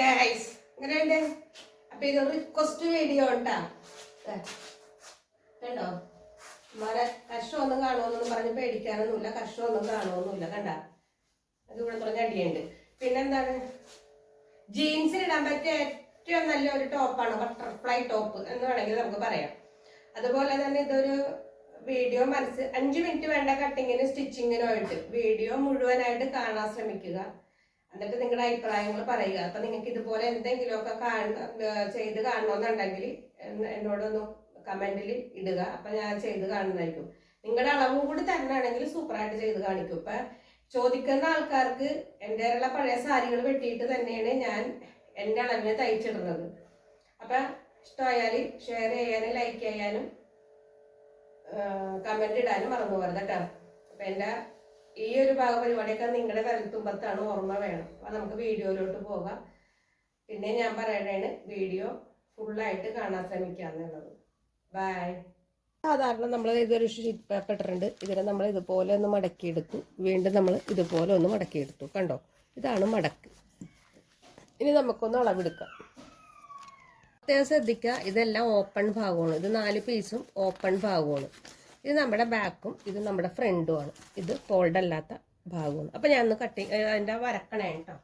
Guys എങ്ങനെയുണ്ട്? അപ്പൊ ഇത് റിക്വസ്റ്റ് വീഡിയോ ഉണ്ടാ? കണ്ടോ? മര കഷ്ടമൊന്നും കാണുമെന്നൊന്നും പറഞ്ഞ് പേടിക്കാനൊന്നുമില്ല. കഷ്ടമൊന്നും കാണുമെന്നില്ല കണ്ട? അത് ഇവിടെ തുടങ്ങി അടിയുണ്ട് പിന്നെന്താണ്? ജീൻസിൽ ഇടാൻ പറ്റിയ ഏറ്റവും നല്ല ഒരു ടോപ്പാണ് ബട്ടർഫ്ലൈ ടോപ്പ് എന്ന് വേണമെങ്കിൽ നമുക്ക് പറയാം. അതുപോലെ തന്നെ ഇതൊരു വീഡിയോ മനസ്സ് അഞ്ച് മിനിറ്റ് വേണ്ട കട്ടിങ്ങിനും സ്റ്റിച്ചിങ്ങിനും ആയിട്ട് വീഡിയോ മുഴുവനായിട്ട് കാണാൻ ശ്രമിക്കുക. എന്നിട്ട് നിങ്ങളുടെ അഭിപ്രായങ്ങൾ പറയുക. അപ്പൊ നിങ്ങൾക്ക് ഇതുപോലെ എന്തെങ്കിലുമൊക്കെ കാണ ചെയ്ത് കാണണമെന്നുണ്ടെങ്കിൽ എന്നോട് എന്നോടൊന്ന് കമന്റിൽ ഇടുക. അപ്പൊ ഞാൻ ചെയ്ത് കാണുന്നതായിരിക്കും. നിങ്ങളുടെ അളവും കൂടി തരണാണെങ്കിൽ സൂപ്പറായിട്ട് ചെയ്ത് കാണിക്കും. ഇപ്പൊ ചോദിക്കുന്ന ആൾക്കാർക്ക് എന്റെ ഉള്ള പഴയ സാരികൾ വെട്ടിയിട്ട് തന്നെയാണ് ഞാൻ എന്റെ അളവിനെ തയ്ച്ചിടുന്നത്. അപ്പൊ ഇഷ്ടമായാൽ ഷെയർ ചെയ്യാനും ലൈക്ക് ചെയ്യാനും കമന്റ് ഇടാനും മറന്നു പോകരുത് കേട്ടോ. അപ്പൊ എന്റെ ഈ ഒരു ഭാഗ പരിപാടിയൊക്കെ നിങ്ങളുടെ വിരൽത്തുമ്പത്താണ് ഓർമ്മ വേണം. അപ്പൊ നമുക്ക് വീഡിയോയിലോട്ട് പോകാം. പിന്നെ ഞാൻ പറയണേണ് വീഡിയോ ഫുള്ളായിട്ട് കാണാൻ ശ്രമിക്കാന്നുള്ളത് ബൈ സാധാരണ നമ്മൾ ഇതൊരു ഷീറ്റ് പേപ്പർ ഇട്ടിട്ടുണ്ട്. ഇതിനെ നമ്മൾ ഇതുപോലെ ഒന്ന് മടക്കിയെടുത്തു. വീണ്ടും നമ്മൾ ഇതുപോലെ ഒന്ന് മടക്കിയെടുത്തു. കണ്ടോ? ഇതാണ് മടക്ക്. ഇനി നമുക്കൊന്ന് അളവെടുക്കാം. പ്രത്യേകം ശ്രദ്ധിക്കുക. ഇതെല്ലാം ഓപ്പൺ ഭാഗമാണ്. ഇത് നാല് പീസും ഓപ്പൺ ഭാഗമാണ്. ഇത് നമ്മുടെ ബാക്കും ഇത് നമ്മുടെ ഫ്രണ്ടുമാണ് ഇത് ഫോൾഡ് അല്ലാത്ത ഭാഗമാണ്. അപ്പം ഞാൻ ഒന്ന് കട്ടി അതിന്റെ വരക്കണേ കേട്ടോ.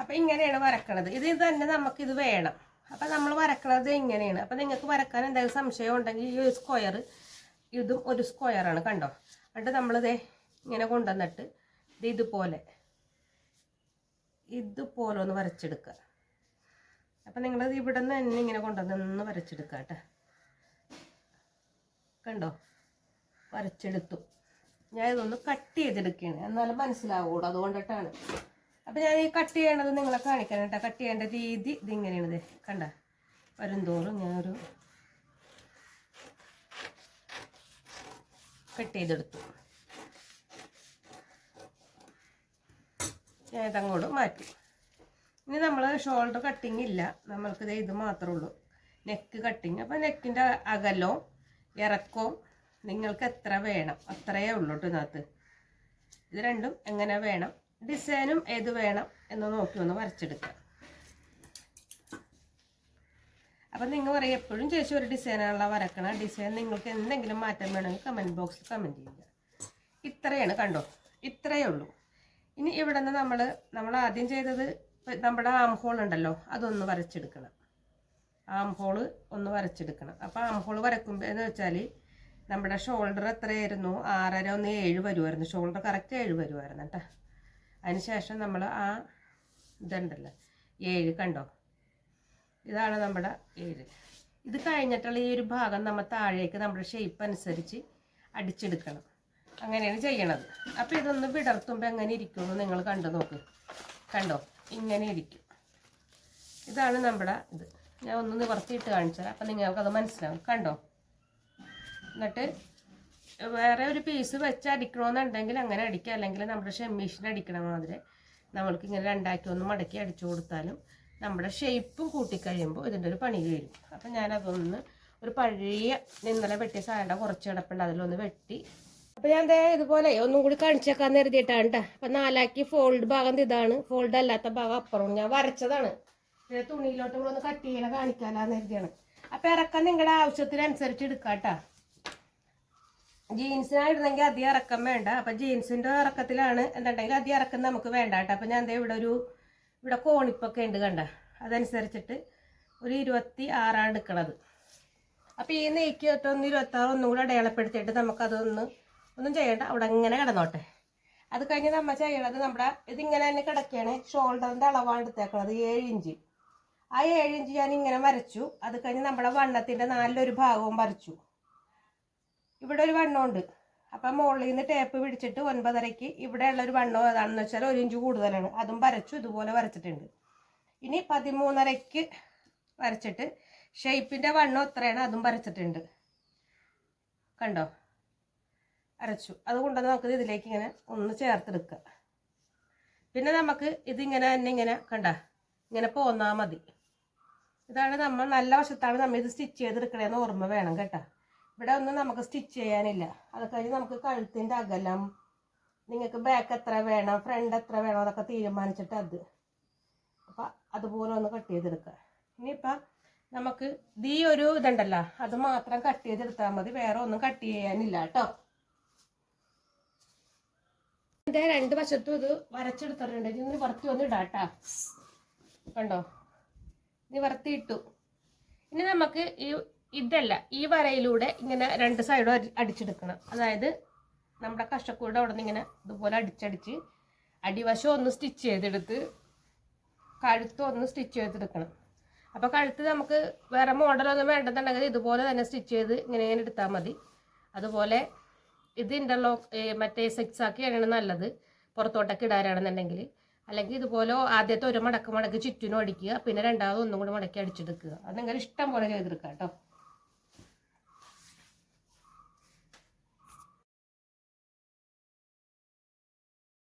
അപ്പം ഇങ്ങനെയാണ് വരക്കണത്. ഇത് തന്നെ നമുക്കിത് വേണം. അപ്പം നമ്മൾ വരക്കണത് ഇങ്ങനെയാണ്. അപ്പം നിങ്ങൾക്ക് വരക്കാൻ എന്തെങ്കിലും സംശയം ഉണ്ടെങ്കിൽ ഈ ഒരു സ്ക്വയർ ഇതും ഒരു സ്ക്വയറാണ് കണ്ടോ? എന്നിട്ട് നമ്മളിതേ ഇങ്ങനെ കൊണ്ടുവന്നിട്ട് ഇത് ഇതുപോലെ ഇതുപോലെ ഒന്ന് വരച്ചെടുക്കുക. അപ്പം നിങ്ങളത് ഇവിടെ നിന്ന് തന്നെ ഇങ്ങനെ കൊണ്ടുവന്ന് വരച്ചെടുക്കുക കേട്ടോ. കണ്ടോ? വരച്ചെടുത്തു. ഞാൻ ഇതൊന്ന് കട്ട് ചെയ്തെടുക്കുകയാണ് എന്നാലും മനസ്സിലാവുള്ളൂ അതുകൊണ്ടിട്ടാണ്. അപ്പം ഞാൻ ഈ കട്ട് ചെയ്യേണ്ടത് നിങ്ങളെ കാണിക്കാൻ കേട്ടോ കട്ട് ചെയ്യേണ്ട രീതി ഇതിങ്ങനെയാണ് ദേ. കണ്ട? വരുംതോറും ഞാനൊരു കട്ട് ചെയ്തെടുത്തു. ഞാൻ ഇതങ്ങോട്ട് മാറ്റി. ഇനി നമ്മൾ ഷോൾഡർ കട്ടിങ് ഇല്ല. നമ്മൾക്ക് ദേ ഇത് മാത്രമേ ഉള്ളൂ. നെക്ക് കട്ടിങ് അപ്പം നെക്കിന്റെ അകലവും ഇറക്കവും നിങ്ങൾക്ക് എത്ര വേണം? അത്രയേ ഉള്ളൂ ഇതിനകത്ത്. ഇത് രണ്ടും എങ്ങനെ വേണം? ഡിസൈനും ഏത് വേണം എന്ന് നോക്കി ഒന്ന് വരച്ചെടുക്കാം. അപ്പം നിങ്ങൾ പറയും എപ്പോഴും ചേച്ചി ഒരു ഡിസൈനാണല്ലോ വരക്കണം. ഡിസൈൻ നിങ്ങൾക്ക് എന്തെങ്കിലും മാറ്റം വേണമെങ്കിൽ കമന്റ് ബോക്സിൽ കമന്റ് ചെയ്യുക. ഇത്രയാണ് കണ്ടോ? ഇത്രയേ ഉള്ളൂ. ഇനി ഇവിടെ നിന്ന് നമ്മൾ നമ്മൾ ആദ്യം ചെയ്തത് നമ്മുടെ ആം ഹോൾ ഉണ്ടല്ലോ അതൊന്ന് വരച്ചെടുക്കണം. ആം ഹോൾ ഒന്ന് വരച്ചെടുക്കണം. അപ്പോൾ ആം ഹോൾ വരക്കുമ്പോൾ എന്ന് വെച്ചാൽ നമ്മുടെ ഷോൾഡർ എത്രയായിരുന്നു? ആറര ഒന്ന് ഏഴ് വരുമായിരുന്നു ഷോൾഡർ കറക്റ്റ് ഏഴ് വരുമായിരുന്നു കേട്ടോ അതിനുശേഷം നമ്മൾ ആ ഇതുണ്ടല്ലോ ഏഴ് കണ്ടോ? ഇതാണ് നമ്മുടെ ഏഴ്. ഇത് കഴിഞ്ഞിട്ടുള്ള ഈ ഒരു ഭാഗം നമ്മൾ താഴേക്ക് നമ്മുടെ ഷേപ്പ് അനുസരിച്ച് അടിച്ചെടുക്കണം. അങ്ങനെയാണ് ചെയ്യണത്. അപ്പോൾ ഇതൊന്ന് വിടർത്തുമ്പോൾ എങ്ങനെ ഇരിക്കുമെന്ന് നിങ്ങൾ കണ്ടു നോക്ക്. കണ്ടോ? ഇങ്ങനെ ഇരിക്കും. ഇതാണ് നമ്മുടെ ഇത്. ഞാൻ ഒന്ന് നിവർത്തിയിട്ട് കാണിച്ചാൽ അപ്പം നിങ്ങൾക്കത് മനസ്സിലാവും. കണ്ടോ? എന്നിട്ട് വേറെ ഒരു പീസ് വെച്ച് അടിക്കണമെന്നുണ്ടെങ്കിൽ അങ്ങനെ അടിക്കുക അല്ലെങ്കിൽ നമ്മുടെ ഷെമ്മീഷിന് അടിക്കണ മാതിരി നമ്മൾക്ക് ഇങ്ങനെ രണ്ടാക്കി ഒന്ന് മടക്കി അടിച്ചു കൊടുത്താലും നമ്മുടെ ഷേപ്പും കൂട്ടിക്കഴിയുമ്പോൾ ഇതിന്റെ ഒരു പണി കഴിയും അപ്പം ഞാനതൊന്ന് ഒരു പഴയ ഇന്നലെ വെട്ടിയ സാധനം കുറച്ച് കിടപ്പുണ്ട്. അതിലൊന്ന് വെട്ടി. അപ്പം ഞാൻ ദേ ഇതുപോലെ ഒന്നും കൂടി കാണിച്ചേക്കാന്ന് കരുതിയിട്ടാണ് കേട്ടോ അപ്പം നാലാക്കി ഫോൾഡ് ഭാഗം ഇതാണ്. ഫോൾഡ് അല്ലാത്ത ഭാഗം അപ്പുറം. ഞാൻ വരച്ചതാണ്. തുണിയിലോട്ട് കൂടെ ഒന്ന് കട്ട് ചെയ്യണ കാണിക്കാലാന്ന് കരുതിയാണ്. അപ്പം ഇറക്കം നിങ്ങളുടെ ആവശ്യത്തിനനുസരിച്ച് എടുക്കാട്ടാ കേട്ടോ ജീൻസിനായിരുന്നെങ്കിൽ അധികം ഇറക്കം വേണ്ട. അപ്പം ജീൻസിന്റെ ഇറക്കത്തിലാണ് എന്തുണ്ടെങ്കിൽ അധികം ഇറക്കം നമുക്ക് വേണ്ട കേട്ടോ അപ്പം ഞാൻ എന്താ ഇവിടെ ഒരു ഇവിടെ കോണിപ്പൊക്കെ ഉണ്ട് കണ്ട. അതനുസരിച്ചിട്ട് ഒരു ഇരുപത്തി ആറാണ് എടുക്കണത്. അപ്പോൾ ഈ നെയ്ക്ക് തൊട്ടൊന്ന് ഇരുപത്തി ആറ് ഒന്നും കൂടെ അടയാളപ്പെടുത്തിയിട്ട് നമുക്കതൊന്ന് ഒന്നും ചെയ്യണ്ട. അവിടെ ഇങ്ങനെ കിടന്നോട്ടെ. അത് കഴിഞ്ഞ് നമ്മൾ ചെയ്യണത് നമ്മുടെ ഇതിങ്ങനെ തന്നെ കിടക്കുകയാണ് ഷോൾഡറിന്റെ അളവാണ് എടുത്തേക്കുന്നത് ഏഴ് ഇഞ്ച് ആ ഏഴ് ഇഞ്ച് ഞാൻ ഇങ്ങനെ വരച്ചു. അത് കഴിഞ്ഞ് നമ്മളെ വണ്ണത്തിന്റെ നാലിലൊരു ഭാഗവും വരച്ചു. ഇവിടെ ഒരു വണ്ണമുണ്ട്. അപ്പം മുകളിൽ നിന്ന് ടേപ്പ് പിടിച്ചിട്ട് ഒൻപതരയ്ക്ക് ഇവിടെയുള്ള ഒരു വണ്ണം ഏതാണെന്ന് വെച്ചാൽ ഒരു ഇഞ്ച് കൂടുതലാണ്. അതും വരച്ചു ഇതുപോലെ വരച്ചിട്ടുണ്ട്. ഇനി പതിമൂന്നരയ്ക്ക് വരച്ചിട്ട് ഷേപ്പിന്റെ വണ്ണം എത്രയാണ് അതും വരച്ചിട്ടുണ്ട്. കണ്ടോ? വരച്ചു. അതുകൊണ്ട് നമുക്ക് ഇതിലേക്ക് ഇങ്ങനെ ഒന്ന് ചേർത്തെടുക്കുക പിന്നെ നമുക്ക് ഇതിങ്ങനെ തന്നെ ഇങ്ങനെ കണ്ട? ഇങ്ങനെ പോന്നാൽ മതി. ഇതാണ് നമ്മൾ നല്ല വശത്താണ് നമ്മൾ ഇത് സ്റ്റിച്ച് ചെയ്തെടുക്കണേന്ന് ഓർമ്മ വേണം കേട്ടോ. ഇവിടെ ഒന്നും നമുക്ക് സ്റ്റിച്ച് ചെയ്യാനില്ല. അത് കഴിഞ്ഞ് നമുക്ക് കഴുത്തിന്റെ അകലം നിങ്ങൾക്ക് ബാക്ക് എത്ര വേണം ഫ്രണ്ട് എത്ര വേണം അതൊക്കെ തീരുമാനിച്ചിട്ട് അത്. അപ്പം അതുപോലെ ഒന്ന് കട്ട് ചെയ്തെടുക്കുക. ഇനിയിപ്പം നമുക്ക് ഈ ഒരു ഇതുണ്ടല്ലോ അത് മാത്രം കട്ട് ചെയ്തെടുത്താൽ മതി. വേറെ ഒന്നും കട്ട് ചെയ്യാനില്ല കേട്ടോ. രണ്ട് വശത്തും ഇത് വരച്ചെടുത്തിട്ടുണ്ട്. ഇനി വന്ന് ഇടാം കേട്ടോ. കണ്ടോ? നിവർത്തി ഇട്ടു ഇനി നമുക്ക് ഈ ഇതല്ല ഈ വരയിലൂടെ ഇങ്ങനെ രണ്ട് സൈഡും അടിച്ചെടുക്കണം. അതായത് നമ്മുടെ കഷക്കൂടെ അവിടെ നിന്ന് ഇങ്ങനെ ഇതുപോലെ അടിച്ചടിച്ച് അടിവശം ഒന്ന് സ്റ്റിച്ച് ചെയ്തെടുത്ത് കഴുത്ത് ഒന്ന് സ്റ്റിച്ച് ചെയ്തെടുക്കണം. അപ്പോൾ കഴുത്ത് നമുക്ക് വേറെ മോഡലൊന്നും വേണ്ടെന്നുണ്ടെങ്കിൽ ഇതുപോലെ തന്നെ സ്റ്റിച്ച് ചെയ്ത് ഇങ്ങനെ ഇങ്ങനെ എടുത്താൽ മതി. അതുപോലെ ഇത് ഇന്റർലോക്ക് മറ്റേ സിക്സ് ആക്കിയാണ് നല്ലത്. പുറത്തോട്ടൊക്കെ ഇടാനാണെന്നുണ്ടെങ്കിൽ. അല്ലെങ്കിൽ ഇതുപോലെ ആദ്യത്തെ ഒരു മടക്ക് മടക്ക് ചുറ്റിനും അടിക്കുക പിന്നെ രണ്ടാമത് ഒന്നും കൂടി മടക്കി അടിച്ചെടുക്കുക. അത് നിങ്ങൾ ഇഷ്ടം പോലെ ചെയ്തെടുക്കുക കേട്ടോ.